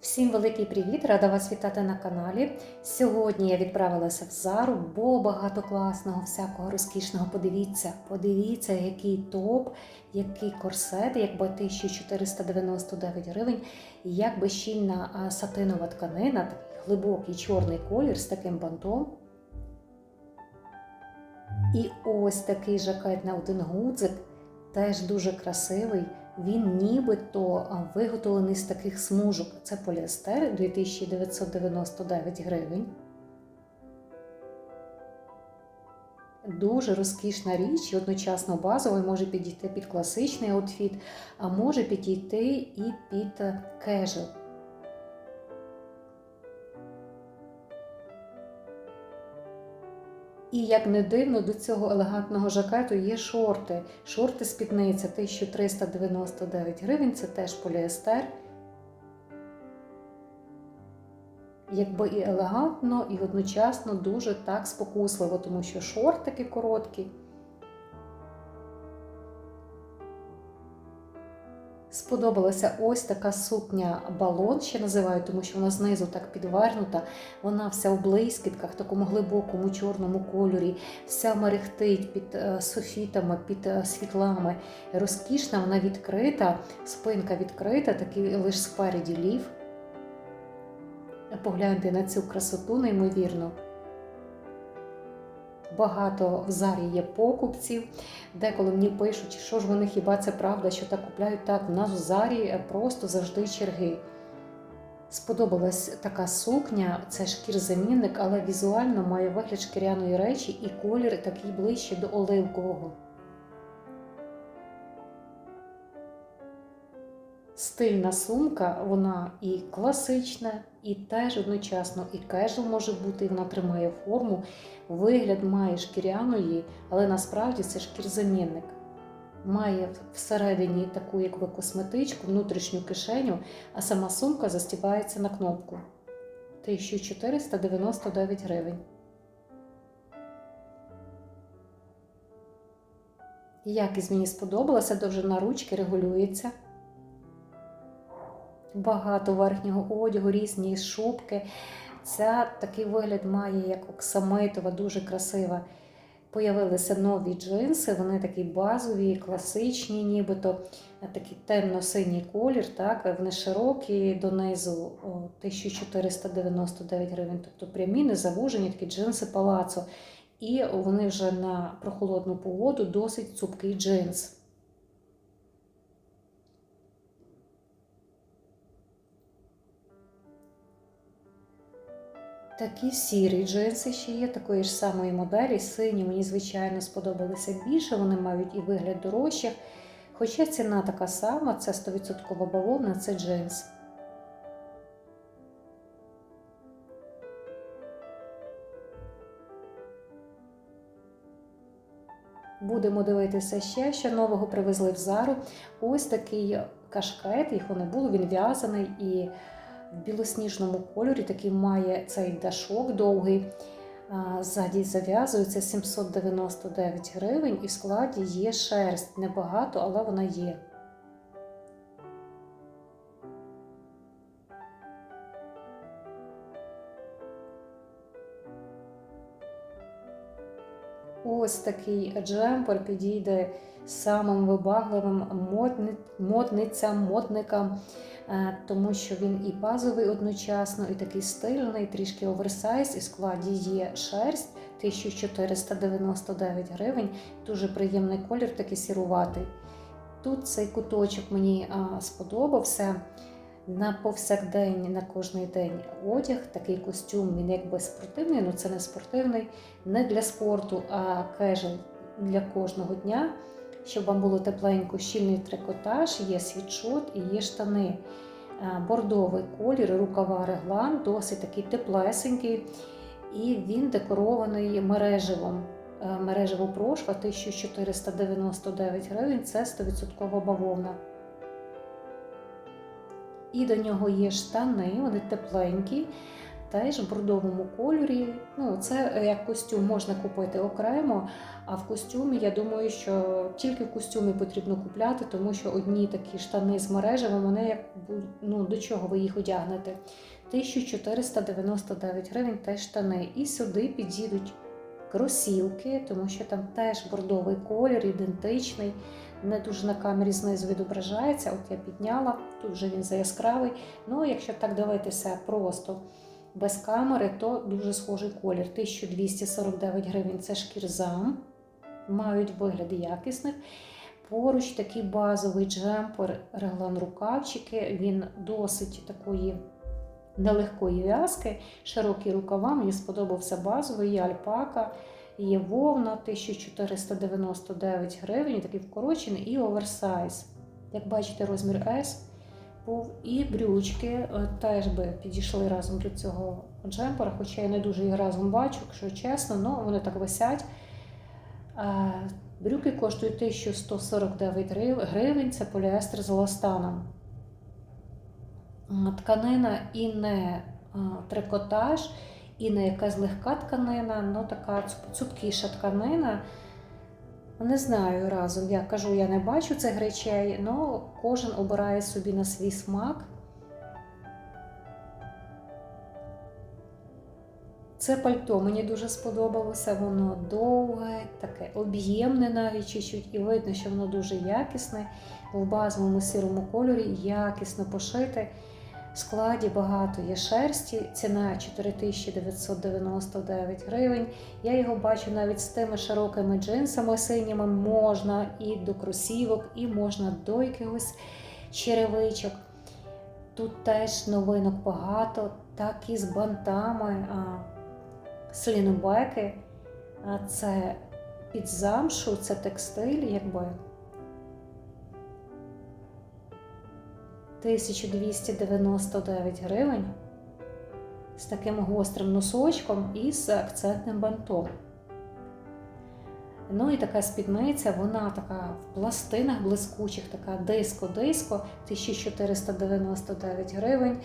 Всім великий привіт! Рада вас вітати на каналі. Сьогодні я відправилася в Зару, бо багато класного, всякого розкішного. Подивіться, подивіться, який топ, який корсет, якби 1499 гривень, і якби щільна сатинова тканина, такий глибокий чорний колір з таким бантом. І ось такий жакет на один гудзик, теж дуже красивий. Він нібито виготовлений з таких смужок. Це поліестер 2999 гривень. Дуже розкішна річ і одночасно базовий може підійти під класичний аутфіт, а може підійти і під кежел. І як не дивно, до цього елегантного жакету є шорти. Шорти спідниця 1399 гривень, це теж поліестер. Якби і елегантно, і одночасно дуже так спокусливо, тому що шортики короткі. Сподобалася ось така сукня балон, ще називають, тому що вона знизу так підвернута. Вона вся у блискітках, такому глибокому чорному кольорі, вся мерехтить під е, софітами, під е, світлами. Розкішна, вона відкрита, спинка відкрита, такий лише спереді лів. Погляньте на цю красоту, неймовірно. Багато в зарі є покупців. Деколи мені пишуть, що ж вони хіба це правда, що так купляють так. У нас в зарі просто завжди черги. Сподобалась така сукня, це шкір-замінник, але візуально має вигляд шкіряної речі і колір такий ближче до оливкового. Стильна сумка, вона і класична, і теж одночасно і кежел може бути, і вона тримає форму. Вигляд має шкіряної, але насправді це шкірзамінник. Має всередині таку, якби косметичку, внутрішню кишеню, а сама сумка застібається на кнопку. 1499 гривень. Якість мені сподобалася, довжина ручки регулюється. Багато верхнього одягу, різні шубки. Ця такий вигляд має, як оксамитова, дуже красива. Появилися нові джинси, вони такі базові, класичні, нібито такий темно-синій колір. Так? Вони широкі донизу 1499 гривень, тобто прямі, не завужені, такі джинси палацо. І вони вже на прохолодну погоду досить цупкий джинс. Такі сірі джинси ще є, такої ж самої моделі. Сині мені, звичайно, сподобалися більше, вони мають і вигляд дорожчих. Хоча ціна така сама, це 100% бавовна, це джинс. Будемо дивитися ще, що нового привезли в зару. Ось такий кашкет, їх не було, він в'язаний і в білосніжному кольорі, такий має цей дашок довгий. Ззаді зав'язується 799 гривень, і в складі є шерсть. Небагато, але вона є. Ось такий джемпер підійде самим вибагливим модницям, модникам, тому що він і базовий одночасно, і такий стильний, трішки оверсайз, і в складі є шерсть 1499 гривень. Дуже приємний колір, такий сіруватий. Тут цей куточок мені сподобався. На повсякдень, на кожний день одяг, такий костюм, він якби спортивний, але це не спортивний, не для спорту, а кежел для кожного дня. Щоб вам було тепленько, щільний трикотаж, є світшот і є штани. Бордовий колір, рукава реглан, досить такий теплесенький, і він декорований мереживом. Мережево прошва 1499 гривень це 100% бавовна. І до нього є штани, вони тепленькі, теж в бордовому кольорі. Ну, це е, як костюм можна купити окремо. А в костюмі, я думаю, що тільки в костюмі потрібно купляти, тому що одні такі штани з мережевим, вони як ну, до чого ви їх одягнете. 1499 гривень теж штани. І сюди підійдуть кросівки, тому що там теж бордовий колір, ідентичний. Не дуже на камері знизу відображається. От я підняла, тут вже він заяскравий. Ну, якщо так дивитися просто без камери, то дуже схожий колір. 1249 гривень це шкірзам, мають вигляд якісних. Поруч такий базовий джемпер, реглан рукавчики. Він досить такої нелегкої в'язки, широкі рукава. Мені сподобався базовий, є альпака, є вовна 1499 гривень, такий вкорочений і оверсайз. Як бачите, розмір S був. І брючки е, теж би підійшли разом до цього джемпера, хоча я не дуже їх разом бачу, якщо чесно, але вони так висять. Е, Брюки коштують 1149 гривень, це поліестер з еластаном. Тканина і не е, трикотаж, і не якась легка тканина, ну така цупкіша тканина. Не знаю разом, я кажу, я не бачу цих речей, але кожен обирає собі на свій смак. Це пальто мені дуже сподобалося, воно довге, таке об'ємне навіть чуть-чуть, і видно, що воно дуже якісне. В базовому сірому кольорі якісно пошите. В складі багато є шерсті, ціна 4999 гривень. Я його бачу навіть з тими широкими джинсами синіми, можна і до кросівок, і можна до якихось черевичок. Тут теж новинок багато, так і з бантами. А, слінобеки. А це під замшу, це текстиль, якби. 1299 гривень з таким гострим носочком і з акцентним бантом. Ну і така спідниця, вона така в пластинах блискучих, така диско-диско, 1499 гривень.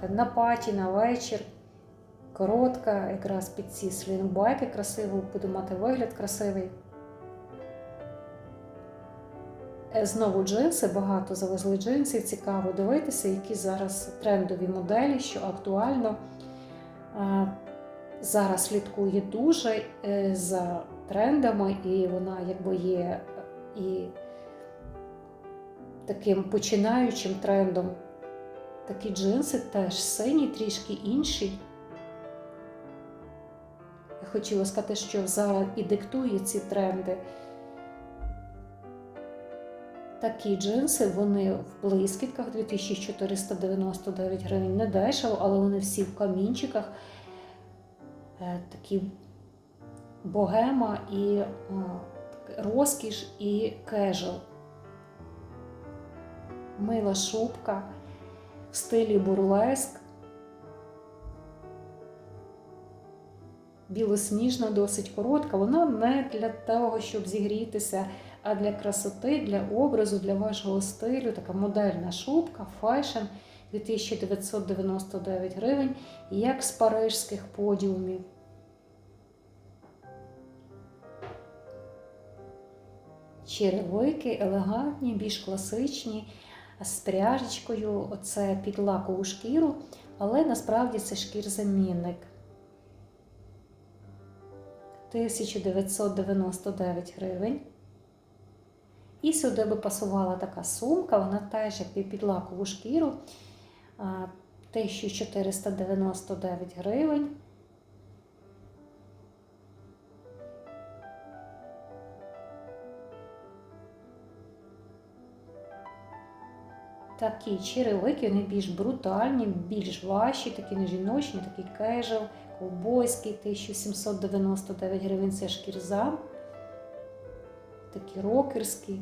Така На паті, на вечір. Коротка, якраз під ці слінбайки красиво, буде мати вигляд красивий. Знову джинси, багато завезли джинсів. Цікаво дивитися, які зараз трендові моделі, що актуально. Е, Зараз слідкує дуже е, за трендами, і вона якби є і таким починаючим трендом. Такі джинси теж сині, трішки інші. Я хотіла сказати, що зараз і диктує ці тренди. Такі джинси, вони в блискітках 2499 гривень не дешево, але вони всі в камінчиках. Е, Такі богема і е, розкіш і кежел. Мила шубка в стилі бурлеск. Білосніжна, досить коротка. Вона не для того, щоб зігрітися, а для красоти, для образу, для вашого стилю. Така модельна шубка, фешн 2999 гривень, як з парижських подіумів. Черевики елегантні, більш класичні, з пряжечкою, оце під лакову шкіру, але насправді це шкір-замінник. 1999 гривень. І сюди би пасувала така сумка, вона теж як під лакову шкіру. 1499 гривень. Такі черевики, вони більш брутальні, більш важчі, такі не жіночні, такі кежел, ковбойський, 1799 гривень це шкірза. Такі рокерські.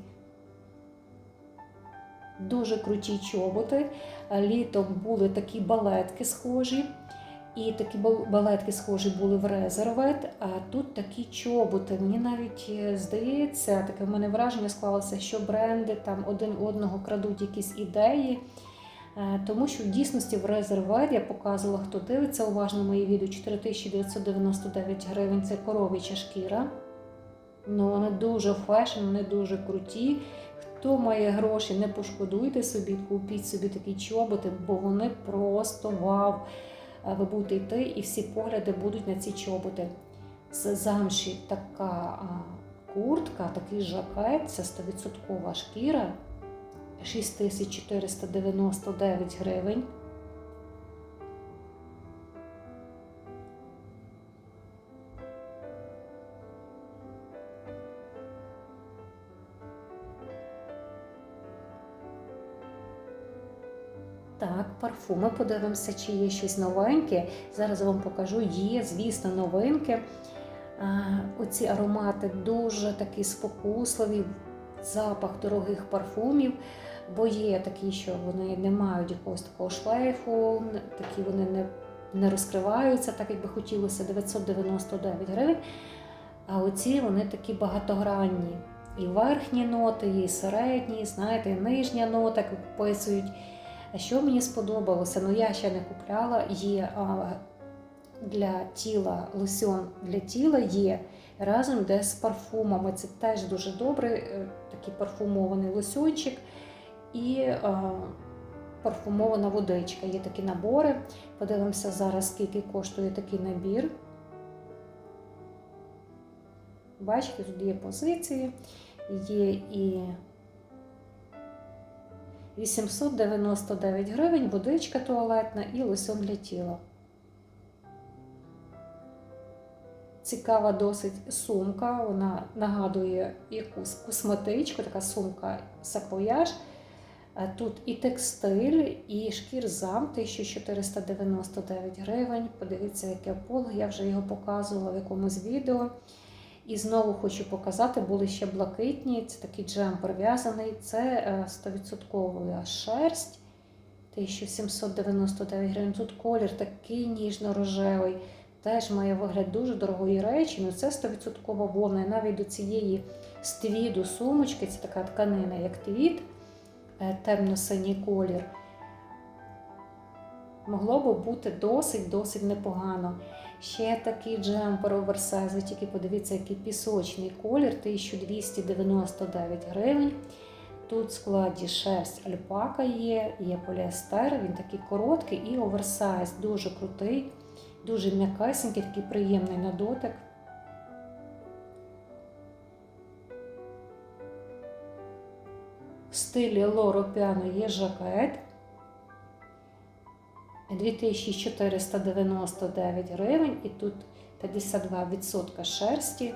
Дуже круті чоботи. Літом були такі балетки схожі. І такі балетки схожі були в резервет, а тут такі чоботи. Мені навіть е, здається, таке в мене враження склалося, що бренди там один одного крадуть якісь ідеї. Е, Тому що в дійсності в резервер я показувала, хто дивиться уважно мої відео 4999 гривень. Це коров'яча шкіра. Ну, вони дуже фешн, вони дуже круті. Хто має гроші, не пошкодуйте собі, купіть собі такі чоботи, бо вони просто вау. Е, Ви будете йти і всі погляди будуть на ці чоботи. З замші така куртка, такий жакет, це 100% шкіра. 6499 гривень. Так, парфуми подивимося, чи є щось новеньке. Зараз вам покажу. Є, звісно, новинки. Оці аромати дуже такі спокусливі, запах дорогих парфумів, бо є такі, що вони не мають якогось такого шлейфу, такі вони не, не розкриваються, так як би хотілося 999 гривень. А оці вони такі багатогранні. І верхні ноти, і середні, знаєте, і нижня нота підписують. А що мені сподобалося? Ну я ще не купляла. Є для тіла лосьон для тіла є разом де з парфумами. Це теж дуже добрий е, такий парфумований лосьончик і парфумована водичка. Є такі набори. Подивимося зараз, скільки коштує такий набір. Бачите, тут є позиції, є і 899 гривень, водичка туалетна і лосьон для тіла. Цікава досить сумка, вона нагадує якусь косметичку, така сумка саквояж. Тут і текстиль, і шкірзам 1499 гривень. Подивіться, яке поле, я вже його показувала в якомусь відео. І знову хочу показати, були ще блакитні, це такий джемпер в'язаний, це 100% шерсть 1799 гривень. Тут колір такий ніжно-рожевий, теж має вигляд дуже дорогої речі. Ну це 100% вовна. І навіть до цієї ствіду сумочки, це така тканина, як твіт, темно-синій колір. Могло би бути досить-досить непогано. Ще такий джемпер оверсайз, тільки подивіться, який пісочний колір 1299 гривень. Тут в складі шерсть альпака є, є поліестер, він такий короткий і оверсайз, дуже крутий, дуже м'якесенький, такий приємний на дотик. В стилі Лоро Піано є жакет. 2499 гривень і тут 52% шерсті.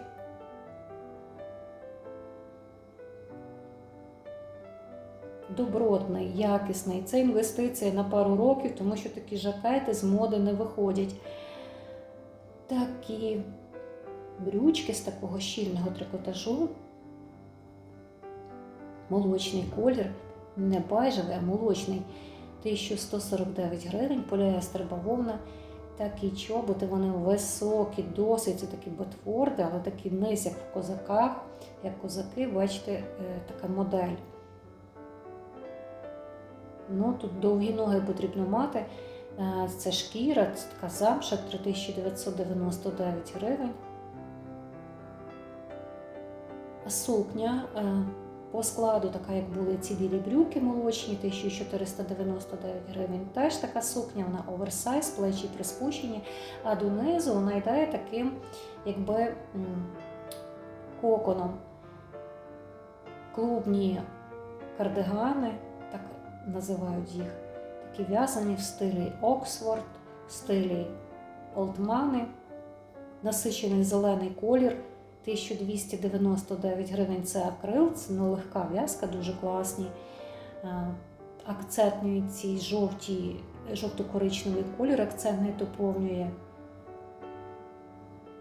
Добротний, якісний. Це інвестиція на пару років, тому що такі жакети з моди не виходять. Такі брючки з такого щільного трикотажу. Молочний колір, не байжевий, а молочний. 1149 гривень, поліестер бавовна. Такі чоботи, вони високі, досить це такі ботфорди, але такі низ, як в козаках, як козаки, бачите, така модель. Ну, Тут довгі ноги потрібно мати. Це шкіра, це така замша 3999 гривень. Сукня. По складу, така, як були ці білі брюки молочні, 1499 гривень. Теж така сукня, вона оверсайз, плечі приспущені, а донизу вона йде таким, якби коконом. Клубні кардигани, так називають їх, такі в'язані в стилі Оксфорд, в стилі Олдмани, насичений зелений колір. 1299 гривень це акрил, це нелегка в'язка, дуже класні. Акцентні ці жовті, жовто-коричневий колір, акцентний доповнює.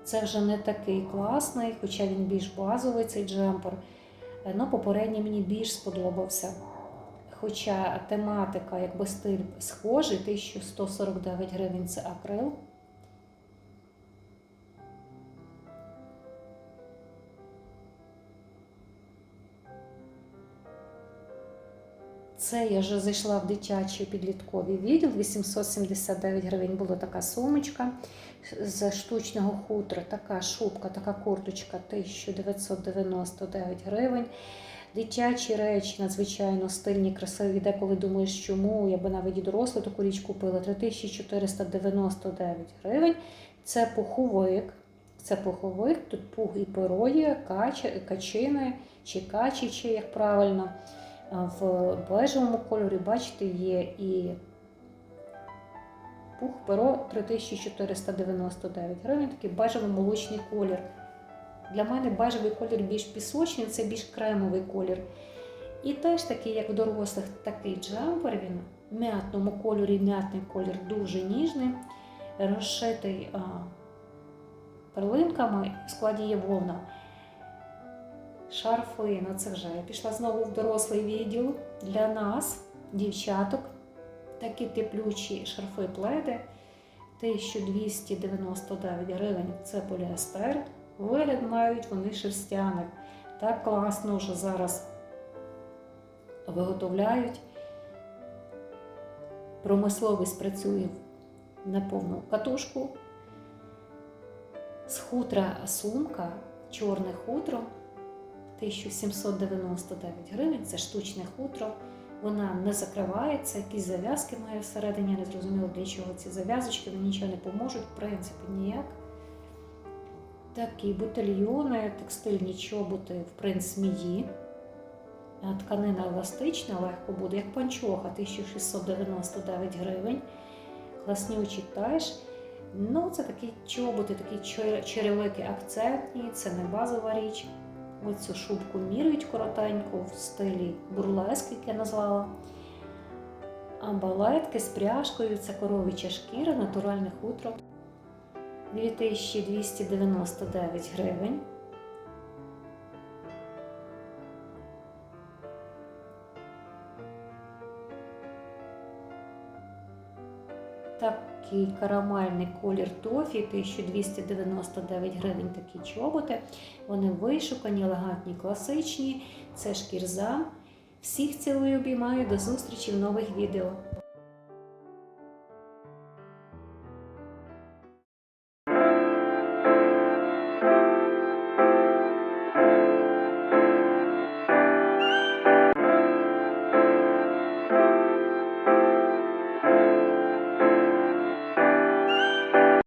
Це вже не такий класний, хоча він більш базовий цей джемпер. Ну, попередній мені більш сподобався. Хоча тематика, якби стиль схожий, 1149 гривень це акрил. Це я вже зайшла в дитячий підлітковий відділ. 879 гривень була така сумочка з штучного хутра, така шубка, така курточка 1999 гривень. Дитячі речі надзвичайно стильні, красиві. Деколи думаєш, чому я би навіть і дорослу таку річ купила 3499 гривень. Це пуховик. Це пуховик, тут пух і перо є, качини чи качічі, як правильно. В бежевому кольорі, бачите, є і пух перо 3499 гривень, такий бежево-молочний колір. Для мене бежевий колір більш пісочний, це більш кремовий колір. І теж такий, як в дорослих, такий джемпер, він в м'ятному кольорі, м'ятний колір дуже ніжний, розшитий а, перлинками, в складі є вовна. Шарфи, ну це вже я пішла знову в дорослий відділ для нас, дівчаток. Такі теплючі шарфи пледи. 1299 гривень це поліестер. Вигляд мають вони шерстяних. Так класно вже зараз виготовляють. Промисловість працює на повну катушку. З хутра сумка, чорне хутро 1799 гривень, це штучне хутро. Вона не закривається, якісь зав'язки має всередині, не зрозуміло для чого ці зав'язочки, вони нічого не поможуть, в принципі, ніяк. Такі бутильйони, текстильні чоботи в принц змії. Тканина еластична, легко буде, як панчоха, 1699 гривень. Класнючий теж. Ну, це такі чоботи, такі чер- черевики акцентні, це не базова річ. Оцю шубку міряють коротеньку в стилі бурлеск, як я назвала. А балетки з пряжкою це коровича шкіра, натуральне хутро. 2299 гривень. Такий карамельний колір тофі, 1299 гривень такі чоботи. Вони вишукані, елегантні, класичні. Це шкірза. Всіх цілую обіймаю. До зустрічі в нових відео.